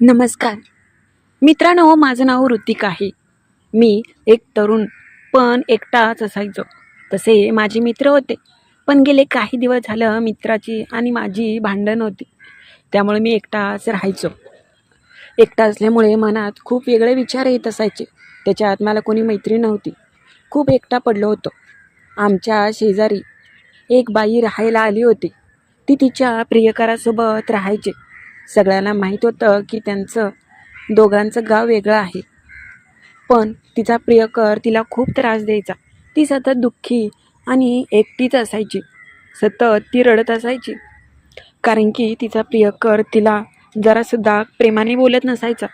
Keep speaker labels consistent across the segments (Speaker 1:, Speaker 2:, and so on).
Speaker 1: नमस्कार. मित्रांनो माझं नाव ऋतिक आहे. मी एक तरुण पण एकटाच असायचो. तसे माझे मित्र होते. पण गेले काही दिवस झालं मित्राची आणि माझी भांडण होती. त्यामुळे मी एकटाच राहायचो. एकटा असल्यामुळे मनात खूप वेगळे विचार येत असायचे. त्याच्यात मला कोणी मैत्री नव्हती. खूप एकटा पडलो होतो. आमच्या शेजारी एक बाई राहायला आली होती. ती तिच्या प्रियकरासोबत राहायचे. सगळ्यांना माहीत होतं की त्यांचं दोघांचं गाव वेगळं आहे. पण तिचा प्रियकर तिला खूप त्रास द्यायचा. ती सतत दुःखी आणि एकटीच असायची. सतत ती रडत असायची. कारण की तिचा प्रियकर तिला जरासुद्धा प्रेमाने बोलत नसायचा.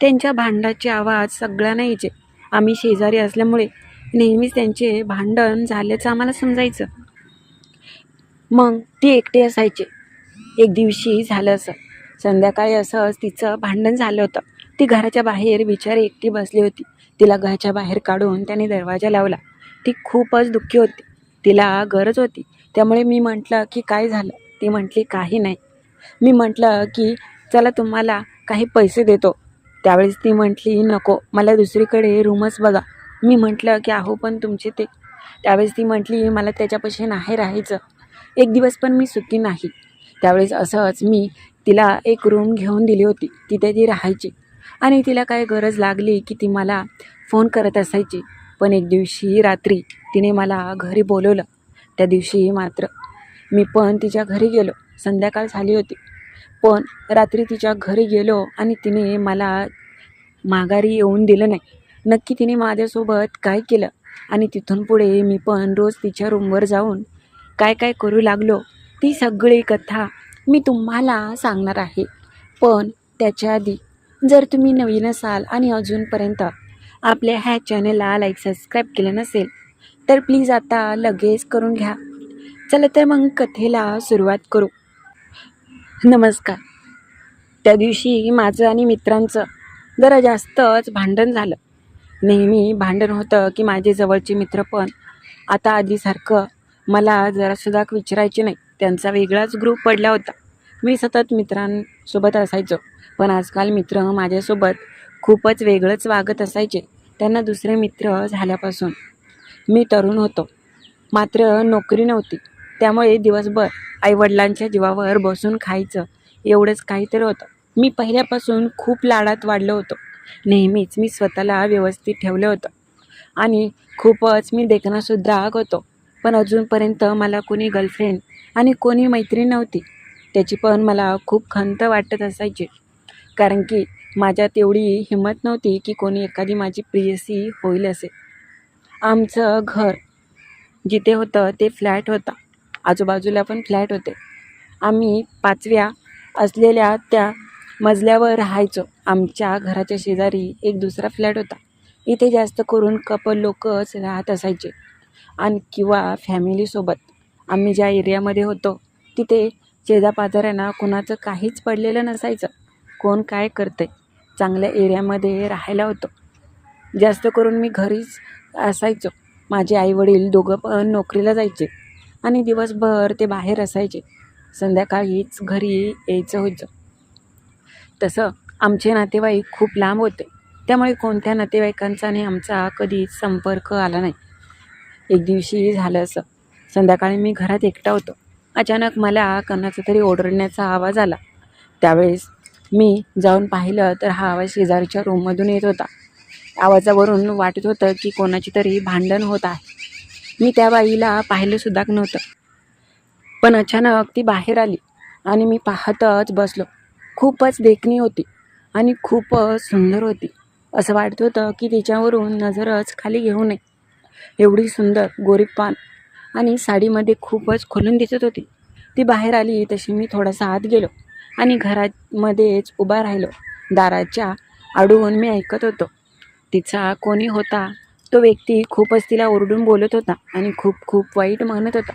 Speaker 1: त्यांच्या भांडाचे आवाज सगळ्यांना यायचे. आम्ही शेजारी असल्यामुळे नेहमीच त्यांचे भांडण झाल्याचं आम्हाला समजायचं. मग ती एकटी असायची. एक दिवशी झालं असं. संध्याकाळी असंच तिचं भांडण झालं होतं. ती घराच्या बाहेर बिचारी एकटी बसली होती. तिला घराच्या बाहेर काढून त्याने दरवाजा लावला. ती खूपच दुःखी होती. तिला गरज होती. त्यामुळे मी म्हटलं की काय झालं? ती म्हटली काही नाही. मी म्हटलं की चला तुम्हाला काही पैसे देतो. त्यावेळेस ती म्हटली नको मला दुसरीकडे रूमच बघा. मी म्हटलं की अहो पण तुमचे ते. त्यावेळेस ती म्हटली मला त्याच्यापाशी नाही राहायचं. एक दिवस पण मी सुखी नाही. त्यावेळेस असंच मी तिला एक रूम घेऊन दिली होती. तिथे ती राहायची. आणि तिला काय गरज लागली की ती मला फोन करत असायची. पण एक दिवशी रात्री तिने मला घरी बोलवलं. त्या दिवशी मात्र. मी पण तिच्या घरी गेलो. संध्याकाळ झाली होती. पण रात्री तिच्या घरी गेलो आणि तिने मला माघारी येऊन दिलं नाही. नक्की तिने माझ्यासोबत काय केलं? आणि तिथून पुढे मी पण रोज तिच्या रूमवर जाऊन काय काय करू लागलो? ती सगळी कथा मी तुम्हाला सांगणार आहे. पण त्याच्या आधी जर तुम्ही नवीन असाल आणि अजूनपर्यंत आपल्या ह्या चॅनलला लाईक सबस्क्राईब केलं नसेल तर प्लीज आता लगेच करून घ्या. चला तर मग कथेला सुरुवात करू. नमस्कार. त्या दिवशी माझं आणि मित्रांचं जरा जास्तच भांडण झालं. नेहमी भांडण होतं की माझे जवळचे मित्र पण आता आधीसारखं मला जरासुद्धा विचारायचे नाही त्यांचा वेगळाच ग्रुप पडला होता. मी सतत मित्रांसोबत असायचो. पण आजकाल मित्र माझ्यासोबत खूपच वेगळंच वागत असायचे. त्यांना दुसरे मित्र झाल्यापासून मी तरुण होतो. मात्र नोकरी नव्हती. त्यामुळे दिवसभर आईवडिलांच्या जीवावर बसून खायचं एवढंच काहीतरी होतं. मी पहिल्यापासून खूप लाडात वाढलो होतो. नेहमीच मी स्वतःला व्यवस्थित ठेवलं होतं. आणि खूपच मी देखणासुद्धा होतो. पण अजूनपर्यंत मला कोणी गर्लफ्रेंड आणि कोणी मैत्रीण नव्हती. त्याची पण मला खूप खंत वाटत असायची. कारण की माझ्यात एवढी हिंमत नव्हती की कोणी एखादी माझी प्रियसी होईल असे. आमचं घर जिथे होतं ते फ्लॅट होता. आजूबाजूला पण फ्लॅट होते. आम्ही पाचव्या असलेल्या त्या मजल्यावर राहायचो. आमच्या घराच्या शेजारी एक दुसरा फ्लॅट होता. इथे जास्त करून कपल लोकच राहत असायचे. आणि किंवा फॅमिलीसोबत. आम्ही ज्या एरियामध्ये होतो तिथे शेजापाजाऱ्यांना कुणाचं काहीच पडलेलं नसायचं. कोण काय करते चांगल्या एरियामध्ये राहायला होतो. जास्त करून मी घरीच असायचो. माझे आईवडील दोघं पण नोकरीला जायचे आणि दिवसभर ते बाहेर असायचे. संध्याकाळीच घरी यायचं होतं. तसं आमचे नातेवाईक खूप लांब होते. त्यामुळे कोणत्या नातेवाईकांचा आणि आमचा कधीच संपर्क आला नाही. एक दिवशी झालं असं. संध्याकाळी मी घरात एकटा होतो. अचानक मला कोणाचा तरी ओरडण्याचा आवाज आला. त्यावेळेस मी जाऊन पाहिलं तर हा आवाज शेजारच्या रूममधून येत होता. आवाजावरून वाटत होतं की कोणाची तरी भांडण होत आहे. मी त्या बाईला पाहिलंसुद्धा नव्हतं. पण अचानक ती बाहेर आली आणि मी पाहतच बसलो. खूपच देखणी होती आणि खूपच सुंदर होती. असं वाटत होतं की तिच्यावरून नजरच खाली घेऊ नये. एवढी सुंदर गोरीपान आणि साडीमध्ये खूपच खोलून दिसत होती. ती बाहेर आली तशी मी थोडासा आत गेलो आणि घरामध्येच उभा राहिलो. दाराच्या आडून मी ऐकत होतो. तिचा कोणी होता? तो व्यक्ती खूपच तिला ओरडून बोलत होता आणि खूप खूप वाईट म्हणत होता.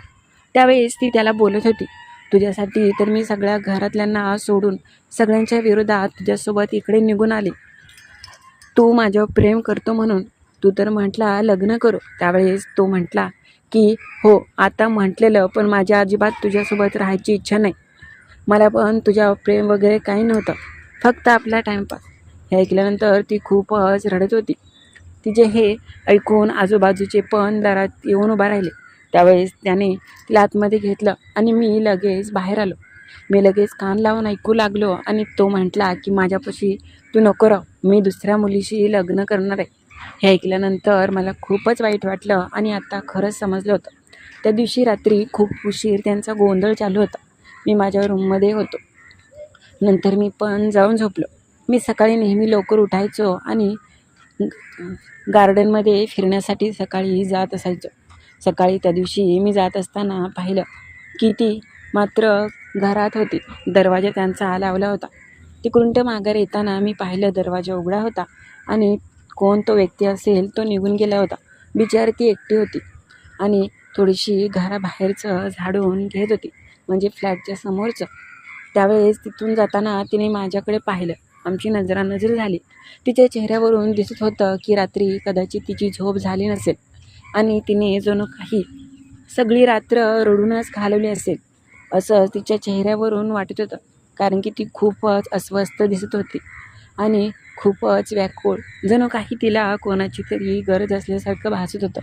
Speaker 1: त्यावेळेस ती त्याला बोलत होती तुझ्यासाठी तर मी सगळ्या घरातल्यांना सोडून सगळ्यांच्या विरोधात तुझ्यासोबत इकडे निघून आले. तू माझ्यावर प्रेम करतो म्हणून तू तर म्हटला लग्न करू. त्यावेळेस तो म्हटला की हो आता म्हटलेलं पण माझ्या अजिबात तुझ्यासोबत राहायची इच्छा नाही. मला पण तुझ्या प्रेम वगैरे काही नव्हतं. फक्त आपला टाईमपास हे ऐकल्यानंतर ती खूपच रडत होती. तिचे हे ऐकून आजूबाजूचे पण दारात येऊन उभा राहिले. त्यावेळेस त्याने तिला आतमध्ये घेतलं आणि मी लगेच बाहेर आलो. मी लगेच कान लावून ऐकू लागलो आणि तो म्हटला की माझ्यापाशी तू नको राह. मी दुसऱ्या मुलीशी लग्न करणार आहे. हे ऐकल्यानंतर मला खूपच वाईट वाटलं आणि आता खरंच समजलं होतं. त्या दिवशी रात्री खूप उशीर त्यांचा गोंधळ चालू होता. मी माझ्या रूममध्ये होतो. नंतर मी पण जाऊन झोपलो. मी सकाळी नेहमी लवकर उठायचो आणि गार्डनमध्ये फिरण्यासाठी सकाळी जात असायचो. सकाळी त्या दिवशी मी जात असताना पाहिलं की ती मात्र घरात होती. दरवाजा त्यांचा लावला होता. तिकडून ते माघार येताना मी पाहिलं दरवाजा उघडा होता आणि कोण तो व्यक्ती असेल तो निघून गेला होता. बिचारी ती एकटी होती आणि थोडीशी घराबाहेरचं झाडून घेत होती म्हणजे फ्लॅटच्या समोरचं. त्यावेळेस तिथून जाताना तिने माझ्याकडे पाहिलं. आमची नजरानजर झाली. तिच्या चेहऱ्यावरून दिसत होतं की रात्री कदाचित तिची झोप झाली नसेल आणि तिने जणू काही सगळी रात्र रडूनच घालवली असेल असं तिच्या चेहऱ्यावरून वाटत होतं कारण की ती खूपच अस्वस्थ दिसत होती. आणि खूपच व्याकुळ. जणू काही तिला कोणाची तरी गरज असल्यासारखं भासत होतं.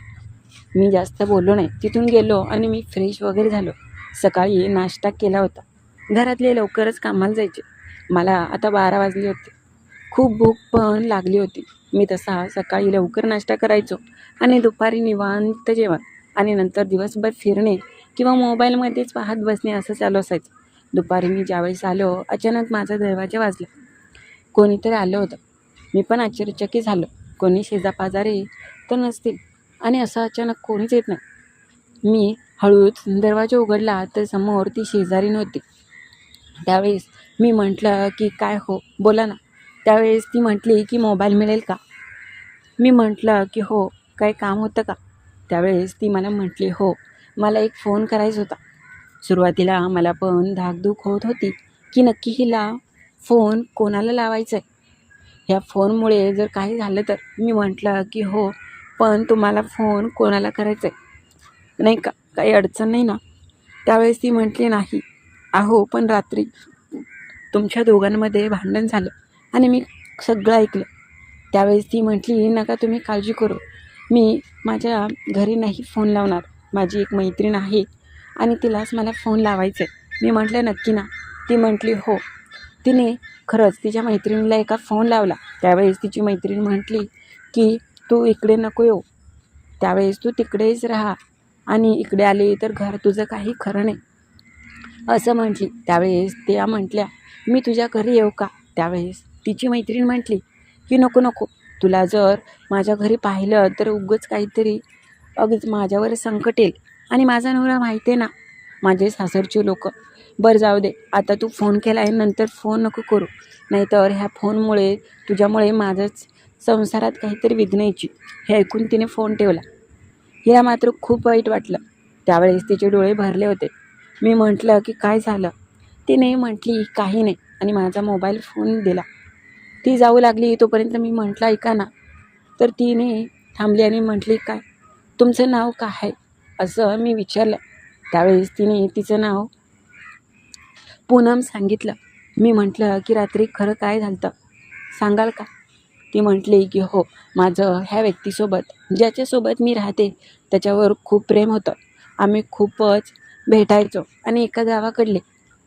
Speaker 1: मी जास्त बोललो नाही. तिथून गेलो आणि मी फ्रेश वगैरे झालो. सकाळी नाश्ता केला होता. घरातले लवकरच कामाला जायचे. मला आता बारा वाजले होते. खूप भूक पण लागली होती. मी तसा सकाळी लवकर नाश्ता करायचो आणि दुपारी निवांत जेवण. आणि नंतर दिवसभर फिरणे किंवा मोबाईलमध्येच पाहत बसणे असं चालू असायचं. दुपारी मी ज्यावेळेस आलो अचानक माझा दरवाजा वाजला. कोणीतरी आलं होतं. मी पण आश्चर्यचकित झालो. कोणी शेजापाजारी तर नसतील. आणि असं अचानक कोणीच येत नाही. मी हळूच दरवाजा उघडला तर समोर ती शेजारी नव्हती. त्यावेळेस मी म्हटलं की काय हो? बोला ना. त्यावेळेस ती म्हटली की मोबाईल मिळेल का? मी म्हटलं की हो. काय काम होतं का? त्यावेळेस ती मला म्हटली हो. मला एक फोन करायचा होता. सुरुवातीला मला पण धाकधूक होत होती की नक्की हिला फोन कोणाला लावायचा आहे ह्या फोनमुळे जर काही झालं तर मी म्हटलं की हो पण तुम्हाला फोन कोणाला करायचा आहे नाही का? काही अडचण नाही ना? त्यावेळेस ती म्हटली नाही. अहो पण रात्री तुमच्या दोघांमध्ये भांडण झालं आणि मी सगळं ऐकलं. त्यावेळेस ती म्हटली नका तुम्ही काळजी करू. मी माझ्या घरी नाही फोन लावणार. माझी एक मैत्रीण आहे आणि तिलाच मला फोन लावायचं आहे मी म्हटलं नक्की ना. ती म्हटली हो. तिने खरंच तिच्या मैत्रिणीला एका फोन लावला. त्यावेळेस तिची मैत्रीण म्हटली की तू इकडे नको येऊ. त्यावेळेस तू तिकडेच राहा. आणि इकडे आले तर घर तुझं काही खरं नाही. असं म्हटली. त्यावेळेस त्या म्हटल्या मी तुझ्या घरी येऊ का? त्यावेळेस तिची मैत्रीण म्हटली की नको नको. तुला जर माझ्या घरी पाहिलं तर उगंच काहीतरी अगदी माझ्यावर संकट येईल. आणि माझा नवरा माहिती आहे ना माझे सासरचे लोक बरं जाऊ दे आता तू फोन केला आहे नंतर फोन नको करू. नाहीतर ह्या फोनमुळे तुझ्यामुळे माझंच संसारात काहीतरी विघ्न यायची हे ऐकून तिने फोन ठेवला. हिला मात्र खूप वाईट वाटलं. त्यावेळेस तिचे डोळे भरले होते. मी म्हटलं की काय झालं? तिने म्हटली काही नाही. आणि माझा मोबाईल फोन दिला. ती जाऊ लागली तोपर्यंत मी म्हटलं ऐका ना. तर तिने थांबली आणि म्हटली काय? तुमचं नाव काय आहे? असं मी विचारलं. त्यावेळेस तिने तिचं नाव पूनम सांगितलं. मी म्हटलं की रात्री खरं काय झालं सांगाल का? ती म्हटली की हो माझं ह्या व्यक्तीसोबत ज्याच्यासोबत मी राहते त्याच्यावर खूप प्रेम होतं. आम्ही खूपच भेटायचो आणि एका गावाकडले.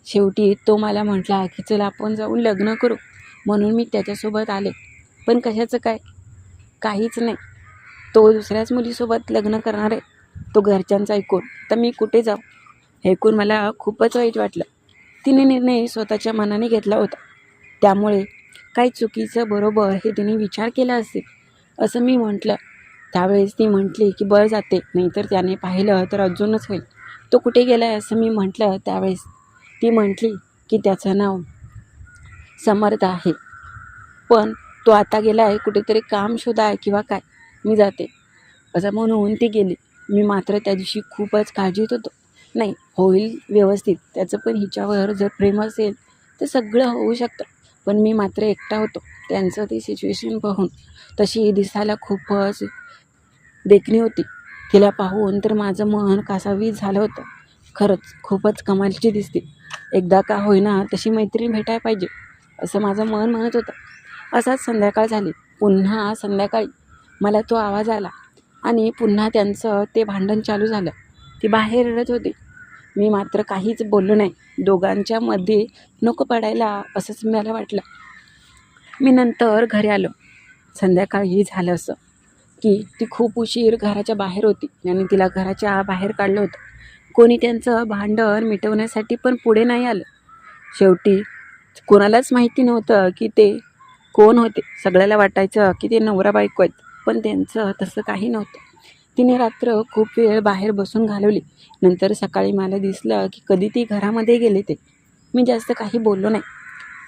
Speaker 1: शेवटी तो मला म्हटला की चला आपण जाऊन लग्न करू. म्हणून मी त्याच्यासोबत आले. पण कशाचं काय? काहीच नाही. तो दुसऱ्याच मुलीसोबत लग्न करणार आहे. तो घरच्यांचं ऐकून. तर मी कुठे जाऊ? ऐकून मला खूपच वाईट वाटलं. तिने निर्णय स्वतःच्या मनाने घेतला होता. त्यामुळे काही चुकीचं बरोबर हे तिने विचार केला असेल असं मी म्हटलं. त्यावेळेस ती म्हटली की बरं जाते नाहीतर त्याने पाहिलं तर अजूनच होईल. तो कुठे गेला आहे असं मी म्हटलं त्यावेळेस. ती म्हटली की त्याचं नाव समर्थ आहे. पण तो आता गेला आहे कुठेतरी काम शोधा आहे किंवा काय मी जाते. असं म्हणून ती गेली. मी मात्र त्या दिवशी खूपच काळजीत होतो. नाही होईल व्यवस्थित. त्याचं पण हिच्यावर जर प्रेम असेल तर सगळं होऊ शकतं. पण मी मात्र एकटा होतो. त्यांचं ती सिच्युएशन पाहून तशी दिसायला खूपच देखणी होती. तिला पाहून तर माझं मन कासावीस झालं होतं. खरंच खूपच कमालची दिसते. एकदा का होईना तशी मैत्रीण भेटायला पाहिजे असं माझं मन म्हणत होतं. असाच संध्याकाळ झाली. पुन्हा संध्याकाळी मला तो आवाज आला आणि पुन्हा त्यांचं ते भांडण चालू झालं. ती बाहेर रडत होती. मी मात्र काहीच बोललो नाही. दोघांच्या मध्ये नको पडायला असंच मला वाटलं. मी नंतर घरी आलो. संध्याकाळी झालं असं की ती खूप उशीर घराच्या बाहेर होती आणि तिला घराच्या बाहेर काढलं होतं. कोणी त्यांचं भांडण मिटवण्यासाठी पण पुढे नाही आलं. शेवटी कोणालाच माहिती नव्हतं की ते कोण होते. सगळ्याला वाटायचं की ते नवरा बायको आहेत पण त्यांचं तसं काही नव्हतं. तिने रात्र खूप वेळ बाहेर बसून घालवली. नंतर सकाळी मला दिसलं की कधी ती घरामध्ये गेले ते. मी जास्त काही बोललो नाही.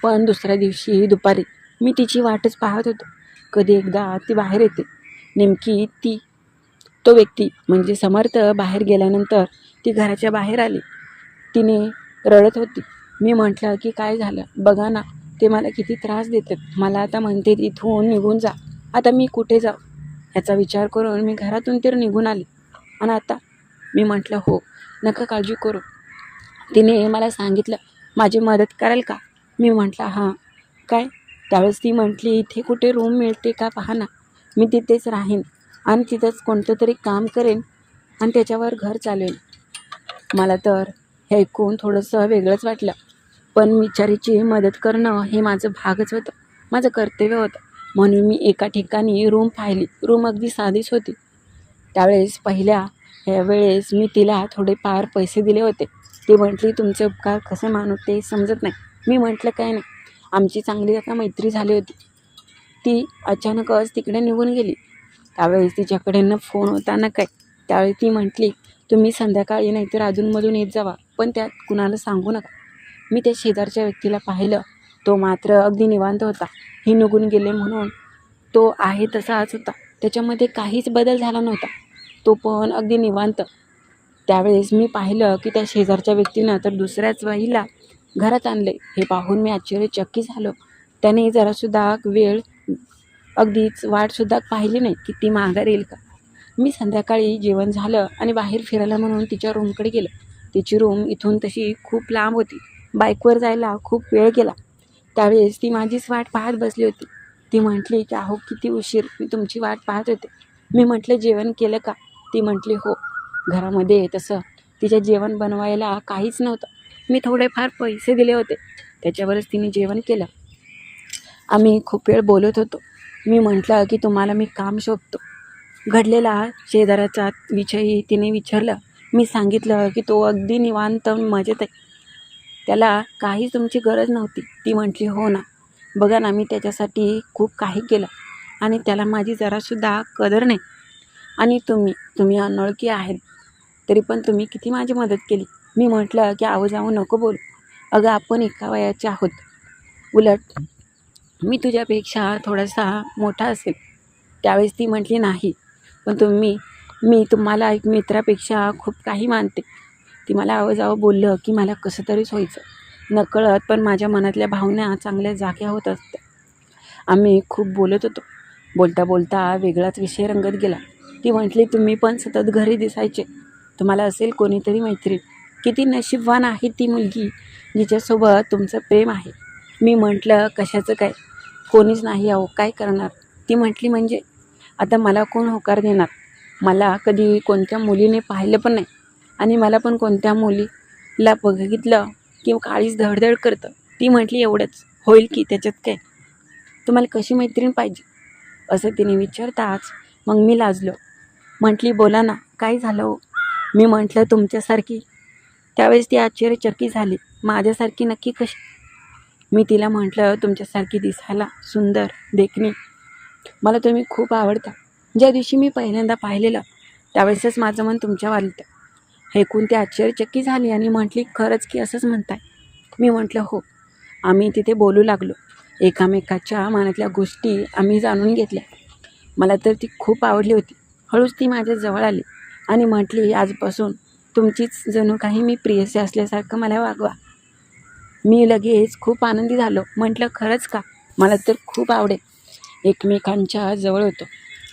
Speaker 1: पण दुसऱ्या दिवशी दुपारी मी तिची वाटच पाहत होतो. कधी एकदा ती बाहेर येते. नेमकी ती तो व्यक्ती म्हणजे समर्थ बाहेर गेल्यानंतर ती घराच्या बाहेर आली. तिने रडत होती. मी म्हटलं की काय झालं? बघा ना ते मला किती त्रास देतात. मला आता म्हणते इथून निघून जा. आता मी कुठे जाऊ? ह्याचा विचार करून मी घरातून तर निघून आले. आणि आता मी म्हटलं हो नका काळजी करू. तिने मला सांगितलं माझी मदत कराल का? मी म्हटलं हां. काय? त्यावेळेस ती म्हटली इथे कुठे रूम मिळते का पहा ना. मी तिथेच राहीन आणि तिथंच कोणतं तरी काम करेन आणि त्याच्यावर घर चालवेन मला तर हे ऐकून थोडंसं वेगळंच वाटलं. पण बिचारीची मदत करणं हे माझं भागच होतं. माझं कर्तव्य होतं. म्हणून मी एका ठिकाणी रूम पाहिली. रूम अगदी साधीच होती. त्यावेळेस पहिल्या ह्या वेळेस मी तिला थोडेफार पैसे दिले होते. ती म्हटली तुमचे उपकार कसे मानू ते समजत नाही. मी म्हटलं काय नाही. आमची चांगली आता मैत्री झाली होती. ती अचानकच तिकडे निघून गेली. त्यावेळेस तिच्याकडे न फोन होता ना काय. त्यावेळी ती म्हटली तुम्ही संध्याकाळी नाहीतर अजूनमधून येत जावा. पण त्यात कुणाला सांगू नका. मी त्या शेजारच्या व्यक्तीला पाहिलं. तो मात्र अगदी निवांत होता. ही निघून गेले म्हणून तो आहे तसाच होता. त्याच्यामध्ये काहीच बदल झाला नव्हता. तो पण अगदी निवांत. त्यावेळेस मी पाहिलं की त्या शेजारच्या व्यक्तीनं तर दुसऱ्याच बाईला घरात आणले हे पाहून मी आश्चर्यचक्की झालो. त्याने जरासुद्धा वेळ अगदीच वाटसुद्धा पाहिली नाही की ती माघार येईल का? मी संध्याकाळी जेवण झालं आणि बाहेर फिरायला म्हणून तिच्या रूमकडे गेलं. तिची रूम इथून तशी खूप लांब होती. बाईकवर जायला खूप वेळ गेला. त्यावेळेस ती माझीच वाट पाहत बसली होती. ती म्हटली की अहो किती उशीर. मी तुमची वाट पाहत होते. मी म्हटलं जेवण केलं का? ती म्हटली हो. घरामध्ये तसं. तिच्या जेवण बनवायला काहीच नव्हतं. मी थोडेफार पैसे दिले होते. त्याच्यावरच तिने जेवण केलं. आम्ही खूप वेळ बोलत होतो. मी म्हटलं की तुम्हाला मी काम शोधतो घडलेला शेजाऱ्याचा विषयी तिने विचारलं. मी सांगितलं की तो अगदी निवांत मजेत आहे. त्याला काहीच तुमची गरज नव्हती. ती म्हटली हो ना. बघा ना मी त्याच्यासाठी खूप काही केलं आणि त्याला माझी जरासुद्धा कदर नाही. आणि तुम्ही तुम्ही अनोळखी आहेत. तरी पण तुम्ही किती माझी मदत केली. मी म्हटलं की आहो जाऊ नको बोलू. अगं आपण एका वयाचे आहोत. उलट मी तुझ्यापेक्षा थोडासा मोठा असेल. त्यावेळेस ती म्हटली नाही. पण तुम्ही मी तुम्हाला एक मित्रापेक्षा खूप काही मानते. ती मला आवाज जावं बोललं की मला कसं तरीच व्हायचं नकळत पण माझ्या मनातल्या भावना चांगल्या जाग्या होत असत्या. आम्ही खूप बोलत होतो. बोलता बोलता वेगळाच विषय रंगत गेला. ती म्हटली तुम्ही पण सतत घरी दिसायचे. तुम्हाला असेल कोणीतरी मैत्रीण. किती नशीबवान आहे ती मुलगी. जिच्यासोबत तुमचं प्रेम आहे. मी म्हटलं कशाचं काय? कोणीच नाही अहो काय करणार? ती म्हटली म्हणजे? आता मला कोण होकार देणार? मला कधी कोणत्या मुलीने पाहिलं पण नाही. आणि मला पण कोणत्या मुलीला बघितलं की काळीच धडधड करतं ती म्हटली एवढंच. होईल की त्याच्यात काय? तुम्हाला कशी मैत्रीण पाहिजे? असं तिने विचारताच मग मी लाजलो. म्हटली बोला ना काय झालं हो? मी म्हटलं तुमच्यासारखी. त्यावेळेस ती आश्चर्यचकित झाली. माझ्यासारखी नक्की कशी? मी तिला म्हटलं तुमच्यासारखी दिसायला सुंदर देखणी. मला तुम्ही खूप आवडता. ज्या दिवशी मी पहिल्यांदा पाहिलेलं त्यावेळेसच माझं मन तुमच्या वाढतं ऐकून ती आश्चर्यचकित झाली आणि म्हटली खरंच की असंच म्हणताय. मी म्हटलं हो. आम्ही तिथे बोलू लागलो. एकामेकाच्या मनातल्या गोष्टी आम्ही जाणून घेतल्या. मला तर ती खूप आवडली होती. हळूच ती माझ्या जवळ आली आणि म्हटली आजपासून तुमचीच जणू काही मी प्रियसी असल्यासारखं मला वागवा. मी लगेच खूप आनंदी झालो. म्हटलं खरंच का? मला तर खूप आवडेल. एकमेकांच्या जवळ होतो.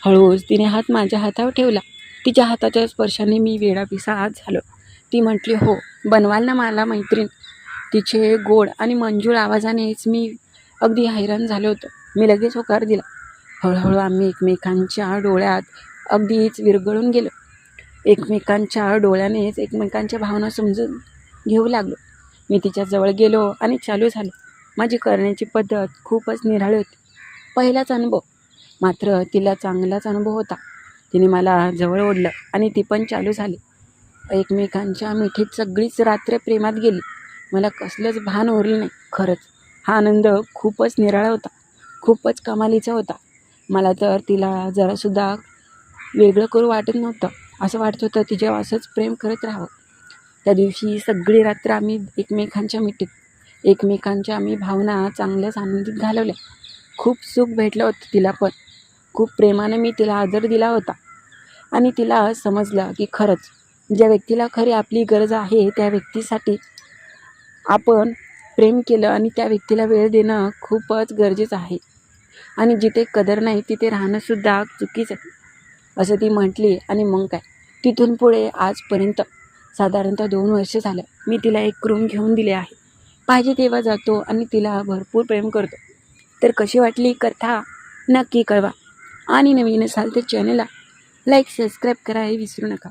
Speaker 1: हळूच तिने हात माझ्या हातावर ठेवला. तिच्या हाताच्या स्पर्शाने मी वेडापिसा आज झालो. ती म्हटली हो बनवाल ना मला मैत्रीण. तिचे गोड आणि मंजूळ आवाजानेच मी अगदी हैराण झालो होतो. मी लगेच होकार दिला. हळूहळू आम्ही एकमेकांच्या डोळ्यात अगदीच विरघळून गेलो. एकमेकांच्या डोळ्यानेच एकमेकांच्या भावना समजून घेऊ लागलो. मी तिच्याजवळ गेलो आणि चालू झालो. माझी करण्याची पद्धत खूपच निराळी होती. पहिलाच अनुभव. मात्र तिला चांगलाच अनुभव होता. तिने मला जवळ ओढलं आणि ती पण चालू झाली. एकमेकांच्या मिठीत सगळीच रात्र प्रेमात गेली. मला कसलंच भान उरलं नाही. खरंच हा आनंद खूपच निराळा होता. खूपच कमालीचा होता. मला तर तिला जरासुद्धा वेगळं करू वाटत नव्हतं. असं वाटत होतं तिच्यावर असंच प्रेम करत राहावं. त्या दिवशी सगळी रात्र आम्ही एकमेकांच्या मिठीत एकमेकांच्या आम्ही भावना चांगल्याच आनंदीत घालवल्या. खूप सुख भेटलं होतं तिला पण. खूप प्रेमानं मी तिला आदर दिला होता. आणि तिला समजलं की खरंच ज्या व्यक्तीला खरी आपली गरज आहे त्या व्यक्तीसाठी आपण प्रेम केलं आणि त्या व्यक्तीला वेळ देणं खूपच गरजेचं आहे. आणि जिथे कदर नाही तिथे राहणंसुद्धा चुकीचं आहे. असं ती म्हटली आणि मग काय? तिथून पुढे आजपर्यंत साधारणतः दोन वर्ष झालं मी तिला एक रूम घेऊन दिले आहे. पाहिजे तेव्हा जातो आणि तिला भरपूर प्रेम करतो. तर कशी वाटली कथा? नक्की कळवा. आणि नवीन असाल तर चॅनलला लाईक सबस्क्राईब करायला विसरू नका.